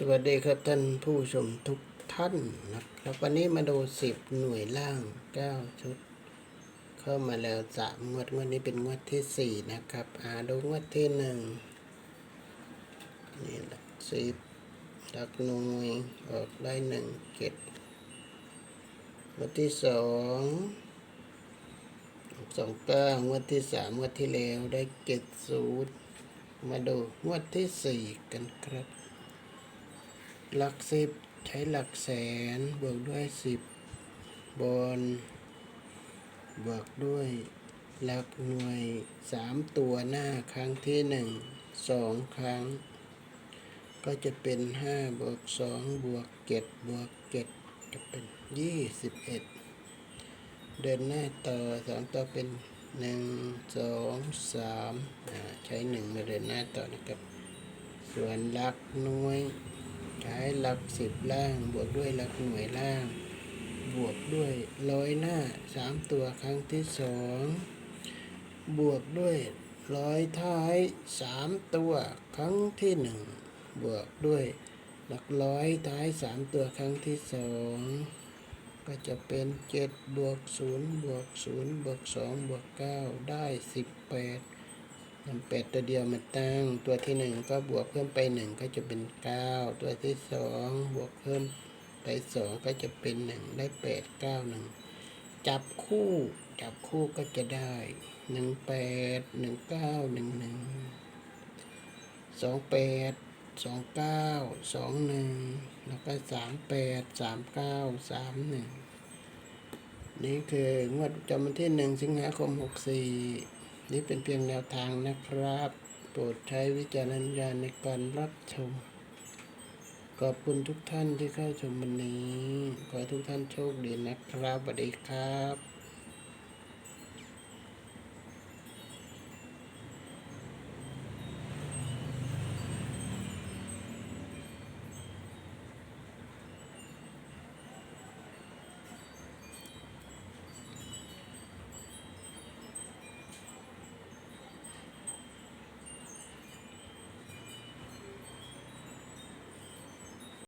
สวัสดีครับท่านผู้ชมทุกท่านนะครับ วันนี้มาดูสิบหน่วยล่างเก้าชุด เข้ามาแล้วสามงวดงวดนี้เป็นงวดที่สี่นะครับ อ่าดูงวดที่หนึ่งนี่หลักสิบหลักหน่วยออกได้หนึ่งเจ็ดงวดที่สองสองเก้างวดที่สามงวดที่แล้วได้เจ็ดศูนย์มาดูงวดที่สี่กันครับ หลักสิบใช้หลักแสนบวกด้วยสิบบนบวกด้วยหลักหน่วยสามตัวหน้าครั้งที่หนึ่งสองครั้ง ก็จะเป็นห้าบวกสองบวกเจ็ดบวกเจ็ดจะเป็นยี่สิบเอ็ดเดินหน้าต่อสามต่อเป็นหนึ่งสองสามใช้หนึ่งมาเดินหน้าต่อนะครับ ส่วนหลักหน่วย ช้หลักสิบล่าง บวกด้วยหลักหน่วยล่าง บวกด้วยร้อยหน้าสามตัวครั้งที่สองบวกด้วยร้อยท้ายสามตัวครั้งที่หนึ่งบวกด้วยหลักร้อยท้ายสามตัวครั้งที่สองก็จะเป็นเจ็ดบวกศูนย์บวกศูนย์บวกสองบวกเก้าได้สิบแปด นำแปดตัวเดียวมาตั้ง ตัวที่หนึ่งก็บวกเพิ่มไปหนึ่งก็จะเป็นเก้าตัวที่สองบวกเพิ่มไปสองก็จะเป็นหนึ่งได้แปดเก้าหนึ่งจับคู่จับคู่ก็จะได้หนึ่งแปดหนึ่งเก้าหนึ่งหนึ่งสองแปดสองเก้าสองหนึ่งแล้วก็สามแปดสามเก้าสามหนึ่งนี่คืองวดประจำวันที่หนึ่งสิงหาคมหกสี่ นี่เป็นเพียงแนวทางนะครับ โปรดใช้วิจารณญาณในการรับชม ขอบคุณทุกท่านที่เข้าชมวันนี้ ขอให้ทุกท่านโชคดีนะครับสวัสดีครับ